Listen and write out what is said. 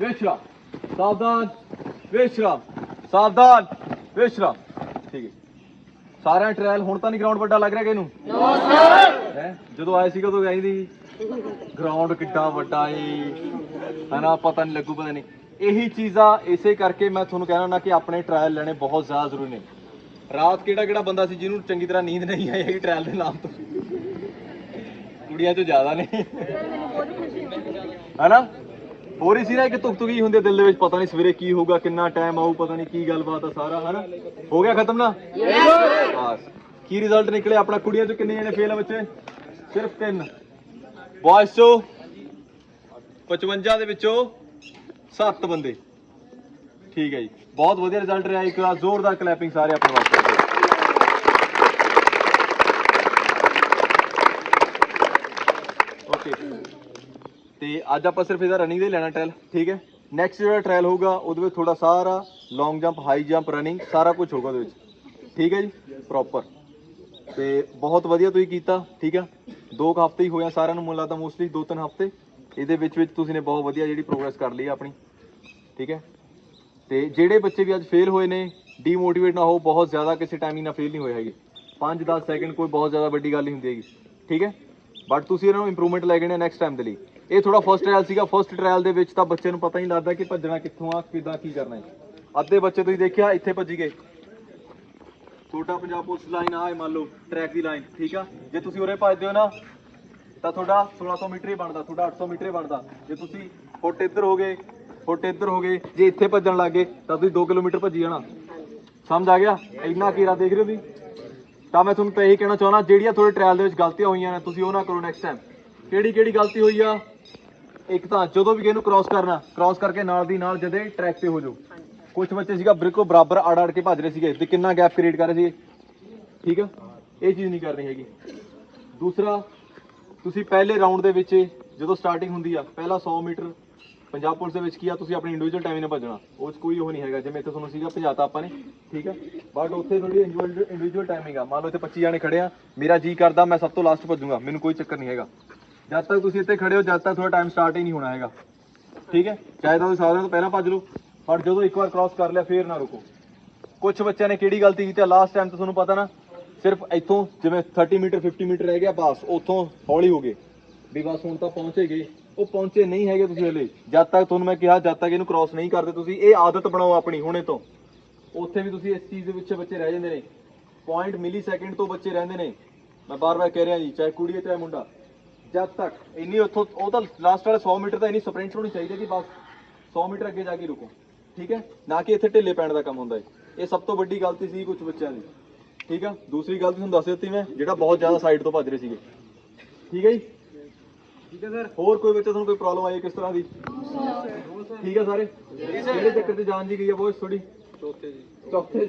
ਵਿਸ਼ਰਾਮ ਸਾਵਧਾਨ ਵਿਸ਼ਰਾਮ ਸਾਵਧਾਨ ਵਿਸ਼ਰਾਮ ਠੀਕ ਹੈ ਸਾਰਿਆਂ ਟ੍ਰਾਇਲ ਹੁਣ ਤਾਂ ਨਹੀਂ ਗਰਾਊਂਡ ਵੱਡਾ ਲੱਗ ਰਿਹਾ ਕਿ ਇਹਨੂੰ ਨੋ ਸਰ ਜਦੋਂ ਆਏ ਸੀਗਾ ਉਦੋਂ ਕਹਿੰਦੀ ਗਰਾਊਂਡ ਕਿੱਡਾ ਵੱਡਾ ਏ ਹਨਾ ਪਤਾ ਨਹੀਂ ਲੱਗੂ ਪਤਾ ਨਹੀਂ ਇਹੀ ਚੀਜ਼ਾਂ ਇਸੇ ਕਰਕੇ ਮੈਂ ਤੁਹਾਨੂੰ ਕਹਿਣਾ ਨਾ ਕਿ ਆਪਣੇ ਟ੍ਰਾਇਲ ਲੈਣੇ ਬਹੁਤ ਜ਼ਿਆਦਾ ਜ਼ਰੂਰੀ ਨੇ ਰਾਤ ਕਿਹੜਾ ਕਿਹੜਾ ਬੰਦਾ ਸੀ ਜਿਹਨੂੰ ਚੰਗੀ ਤਰ੍ਹਾਂ ਨੀਂਦ ਨਹੀਂ ਆਈ ਹੈਗੀ ਟ੍ਰਾਇਲ ਦੇ ਨਾਮ ਤੋਂ ਕੁੜੀਆਂ ਤੋਂ ਜ਼ਿਆਦਾ ਨੇ। ਹਨਾ? ਹੋਰ ਹੀ ਸੀ ਨਾ ਕਿ ਤੁਕ ਤੁਕੀ ਹੁੰਦੀ ਆ ਦਿਲ ਦੇ ਵਿੱਚ, ਪਤਾ ਨਹੀਂ ਸਵੇਰੇ ਕੀ ਹੋਊਗਾ, ਕਿੰਨਾ ਟਾਈਮ ਆਊ, ਪਤਾ ਨਹੀਂ ਕੀ ਗੱਲਬਾਤ ਆ ਸਾਰਾ, ਹਨਾ? ਹੋ ਗਿਆ ਖਤਮ ਨਾ? ਬਸ। ਕੀ ਰਿਜ਼ਲਟ ਨਿਕਲੇ? ਆਪਣਾ ਕੁੜੀਆਂ ਚੋਂ ਕਿੰਨੇ ਜਣੇ ਫੇਲ ਆ ਬੱਚੇ? ਸਿਰਫ ਤਿੰਨ। ਬॉयਜ਼ ਚੋਂ 55 ਦੇ ਵਿੱਚੋਂ 7 ਬੰਦੇ। ਠੀਕ ਹੈ ਜੀ। ਬਹੁਤ ਵਧੀਆ ਰਿਜ਼ਲਟ ਰਿਹਾ, ਇੱਕ ਵਾਰ ਜ਼ੋਰਦਾਰ ਕਲੈਪਿੰਗ ਸਾਰੇ ਆਪਣੇ ਵਾਸਤੇ। ਓਕੇ ਤੇ ਅੱਜ ਆਪਾਂ ਸਿਰਫ ਇਹਦਾ ਰਨਿੰਗ ਦੇ ਲੈਣਾ ਟ੍ਰਾਇਲ ਠੀਕ ਹੈ? ਨੈਕਸਟ ਜਿਹੜਾ ਟ੍ਰਾਇਲ ਹੋਊਗਾ, ਉਹਦੇ ਵਿੱਚ ਥੋੜਾ ਸਾਰਾ long jump high jump running ਸਾਰਾ ਕੁਝ ਹੋਊਗਾ ਉਹਦੇ ਵਿੱਚ। ਠੀਕ ਹੈ ਜੀ? ਪ੍ਰੋਪਰ ਤੇ ਬਹੁਤ ਵਧੀਆ ਤੁਸੀਂ ਕੀਤਾ, ਠੀਕ ਆ ਦੋ ਕੁ ਹਫ਼ਤੇ ਹੀ ਹੋਇਆ ਸਾਰਿਆਂ ਨੂੰ, ਮੈਨੂੰ ਲੱਗਦਾ ਮੋਸਟਲੀ ਦੋ ਤਿੰਨ ਹਫ਼ਤੇ। ਇਹਦੇ ਵਿੱਚ ਵਿੱਚ ਤੁਸੀਂ ਨੇ ਬਹੁਤ ਵਧੀਆ ਜਿਹੜੀ ਪ੍ਰੋਗਰੈਸ ਕਰ ਲਈ ਆਪਣੀ। ਠੀਕ ਹੈ? ਤੇ ਜਿਹੜੇ ਬੱਚੇ ਵੀ ਅੱਜ ਫੇਲ ਹੋਏ ਨੇ ਡੀਮੋਟੀਵੇਟ ਨਾ ਹੋ, ਬਹੁਤ ਜ਼ਿਆਦਾ ਕਿਸੇ ਟਾਈਮਿੰਗ ਨਾਲ ਫੇਲ ਨਹੀਂ ਹੋਏ ਹੈਗੇ। 5-10 ਸੈਕਿੰਡ ਕੋਈ ਬਹੁਤ ਜ਼ਿਆਦਾ ਵੱਡੀ ਗੱਲ ਨਹੀਂ ਹੁੰਦੀ ਹੈਗੀ। ਠੀਕ ਹੈ? ਬਟ ਤੁਸੀਂ ਇਹਨਾਂ ਨੂੰ ਇੰਪਰੂਵਮੈਂਟ ਲੈ ਗਏ ਨੇ ਨੈਕਸਟ ਟਾਈਮ ਦੇ ਲਈ। ਇਹ ਥੋੜਾ ਫਰਸਟ ਟ੍ਰਾਇਲ ਸੀਗਾ। ਫਰਸਟ ਟ੍ਰਾਇਲ ਦੇ ਵਿੱਚ ਤਾਂ ਬੱਚੇ ਨੂੰ ਪਤਾ ਹੀ ਨਹੀਂ ਲੱਗਦਾ ਕਿ ਭੱਜਣਾ ਕਿੱਥੋਂ ਆ, ਕਿੱਦਾਂ ਕੀ ਕਰਨਾ ਹੈ। ਅੱਧੇ ਬੱਚੇ ਤੁਸੀਂ ਦੇਖਿਆ, ਇੱਥੇ ਭੱਜੀ ਗਏ। ਛੋਟਾ ਪੰਜਾਬ ਪੁਲਿਸ ਲਾਈਨ ਆ, ਇਹ ਮੰਨ ਲਓ ਟਰੈਕ ਦੀ ਲਾਈਨ ਠੀਕ ਆ? ਜੇ ਤੁਸੀਂ ਉਰੇ ਭੱਜਦੇ ਹੋ ਨਾ, ਤਾਂ ਤੁਹਾਡਾ 1600 ਮੀਟਰ ਹੀ ਬਣਦਾ, ਤੁਹਾਡਾ 800 ਮੀਟਰ ਹੀ ਬਣਦਾ। ਜੇ ਤੁਸੀਂ ਫੁੱਟ ਇੱਧਰ ਹੋ ਗਏ, ਫੁੱਟ ਇੱਧਰ ਹੋ ਗਏ, ਜੇ ਇੱਥੇ ਭੱਜਣ ਲੱਗੇ ਤਾਂ ਤੁਸੀਂ 2 ਕਿਲੋਮੀਟਰ ਭੱਜੀ ਜਾਣਾ। ਸਮਝ ਆ ਗਿਆ? ਇੰਨਾ ਕੀਰਾ ਦੇਖ ਰਹੇ ਹੋ ਤੁਸੀਂ? ਤਾਂ ਮੈਂ ਤੁਹਾਨੂੰ ਤਾਂ ਇਹੀ ਕਹਿਣਾ ਚਾਹੁੰਦਾ, ਜਿਹੜੀਆਂ ਤੁਹਾਡੇ ਟ੍ਰਾਇਲ ਦੇ ਵਿੱਚ ਗਲਤੀਆਂ ਹੋਈਆਂ ਨੇ, ਤੁਸੀਂ ਉਹ ਨਾ ਕਰੋ ਨੈਕਸਟ ਟਾਈਮ ਕਿਹੜੀ ਕਿਹੜੀ ਗਲਤੀ ਹੋਈ ਆ? ਇੱਕ ਤਾਂ ਜਦੋਂ ਵੀ ਇਹਨੂੰ ਕ੍ਰਾਸ ਕਰਨਾ ਕ੍ਰਾਸ ਕਰਕੇ ਨਾਲ ਦੀ ਨਾਲ ਜਦੇ ਟਰੈਕ ਤੇ ਹੋ ਜਾਓ। ਕੁਝ ਬੱਚੇ ਸੀਗਾ, ਬਿਲਕੁਲ ਬਰਾਬਰ ਅੜ ਅੜ ਕੇ ਭੱਜ ਰਹੇ ਸੀਗੇ ਤੇ ਕਿੰਨਾ ਗੈਪ ਕ੍ਰੀਏਟ ਕਰ ਰਹੇ ਸੀਗੇ। ਠੀਕ ਆ? ਇਹ ਚੀਜ਼ ਨਹੀਂ ਕਰਨੀ ਹੈਗੀ। ਦੂਸਰਾ, ਤੁਸੀਂ ਪਹਿਲੇ ਰਾਉਂਡ ਦੇ ਵਿੱਚ ਜਦੋਂ ਸਟਾਰਟਿੰਗ ਹੁੰਦੀ ਆ, ਪਹਿਲਾ 100 ਮੀਟਰ ਪੰਜਾਬ ਪੁਲਿਸ ਦੇ ਵਿੱਚ ਕੀ ਆ, ਤੁਸੀਂ ਆਪਣੀ ਇੰਡੀਵਿਜੂਅਲ ਟਾਈਮ ਨਾਲ ਭੱਜਣਾ। ਉਹ 'ਚ ਕੋਈ ਉਹ ਨਹੀਂ ਹੈਗਾ, ਜਿਵੇਂ ਇੱਥੇ ਤੁਹਾਨੂੰ ਸੀਗਾ ਭਜਾਤਾ ਆਪਾਂ ਨੇ, ਠੀਕ ਹੈ ਬਟ ਉੱਥੇ ਤੁਹਾਡੀ ਇੰਡੀਵਿਜੂਅਲ ਟਾਈਮਿੰਗ ਆ। ਮੰਨ ਲਓ ਇੱਥੇ 25 ਜਾਣੇ ਖੜੇ ਆ, ਮੇਰਾ ਜੀ ਕਰਦਾ, ਮੈਂ ਸਭ ਤੋਂ ਲਾਸਟ ਭੱਜੂਗਾ, ਮੈਨੂੰ ਕੋਈ ਚੱਕਰ ਨਹੀਂ ਹੈਗਾ। ਜਦ ਤੱਕ ਤੁਸੀਂ ਇੱਥੇ ਖੜੇ ਹੋ, ਜਦ ਤੱਕ ਤੁਹਾਡਾ ਟਾਈਮ ਸਟਾਰਟ ਹੀ ਨਹੀਂ ਹੋਣਾ ਹੈਗਾ। ਠੀਕ ਹੈ? ਚਾਹੇ ਤਾਂ ਤੁਸੀਂ ਸਾਰਿਆਂ ਤੋਂ ਪਹਿਲਾਂ ਭੱਜ ਲਓ ਪਰ ਜਦੋਂ ਇੱਕ ਵਾਰ ਕ੍ਰਾਸ ਕਰ ਲਿਆ, ਫੇਰ ਨਾ ਰੁਕੋ। ਕੁਝ ਬੱਚਿਆਂ ਨੇ ਕਿਹੜੀ ਗਲਤੀ ਕੀਤੀ ਲਾਸਟ ਟਾਈਮ ਤਾਂ ਤੁਹਾਨੂੰ ਪਤਾ ਨਾ, ਸਿਰਫ ਇੱਥੋਂ ਜਿਵੇਂ 30 ਮੀਟਰ 50 ਮੀਟਰ ਰਹਿ ਗਿਆ, ਬਸ, ਉੱਥੋਂ ਹੌਲੀ ਹੋ ਗਏ। ਵੀ ਬਸ ਹੁਣ ਤਾਂ ਪਹੁੰਚੇ ਗਏ। ਉਹ ਪਹੁੰਚੇ ਨਹੀਂ ਹੈਗੇ ਤੁਸੀਂ ਹਲੇ। ਜਦ ਤੱਕ ਤੁਹਾਨੂੰ ਮੈਂ ਕਿਹਾ, ਜਦ ਤੱਕ ਇਹਨੂੰ ਕ੍ਰਾਸ ਨਹੀਂ ਕਰਦੇ, ਤੁਸੀਂ ਇਹ ਆਦਤ ਬਣਾਓ ਆਪਣੀ ਹੁਣੇ ਤੋਂ। ਉੱਥੇ ਵੀ ਤੁਸੀਂ ਇਸ ਚੀਜ਼ ਦੇ ਵਿੱਚ ਬੱਚੇ ਰਹਿ ਜਾਂਦੇ ਨੇ। ਪੁਆਇੰਟ ਮਿਲੀ ਸੈਕਿੰਡ ਤੋਂ ਬੱਚੇ ਰਹਿੰਦੇ ਨੇ। ਮੈਂ ਬਾਰ-ਬਾਰ ਕਹਿ ਰਿਹਾ ਜੀ, ਚਾਹੇ ਕੁੜੀ ਹੈ, ਚਾਹੇ ਮੁੰਡਾ। ਜਦ ਤੱਕ ਇੰਨੀ ਉੱਥੋਂ, ਉਹ ਤਾਂ ਲਾਸਟ ਵਾਲੇ 100 ਮੀਟਰ ਤਾਂ ਇੰਨੀ ਸਪ੍ਰਿੰਟ ਹੋਣੀ ਚਾਹੀਦੀ ਹੈ ਕਿ ਬਸ 100 ਮੀਟਰ ਅੱਗੇ ਜਾ ਕੇ ਰੁਕੋ। ਠੀਕ ਹੈ? ਨਾ ਕਿ ਇੱਥੇ ਢਿੱਲੇ ਪੈਣ ਦਾ ਕੰਮ ਹੁੰਦਾ ਹੈ। ਇਹ ਸਭ ਤੋਂ ਵੱਡੀ ਗਲਤੀ ਸੀ ਕੁਝ ਬੱਚਿਆਂ ਦੀ। ਠੀਕ ਆ ਦੂਸਰੀ ਗਲਤੀ ਤੁਹਾਨੂੰ ਦੱਸ ਦਿੱਤੀ ਮੈਂ, ਜਿਹੜਾ ਬਹੁਤ ਜ਼ਿਆਦਾ ਸਾਈਡ ਤੋਂ ਭੱਜ ਰਹੇ ਸੀਗੇ। ਠੀਕ ਹੈ ਜੀ? ਠੀਕ ਹੈ ਸਰ? ਹੋਰ ਕੋਈ ਬੱਚਾ ਤੁਹਾਨੂੰ ਕੋਈ ਪ੍ਰੋਬਲਮ ਆਈ ਹੈ ਕਿਸ ਤਰ੍ਹਾਂ ਦੀ? ਠੀਕ ਹੈ ਸਾਰੇ? ਕਿਹੜੇ ਚੱਕਰ ਤੇ ਜਾਣ ਦੀ ਗਈ ਹੈ ਬਹੁਤ ਥੋੜੀ ਚੌਥੇ ਜੀ। ਚੌਥੇ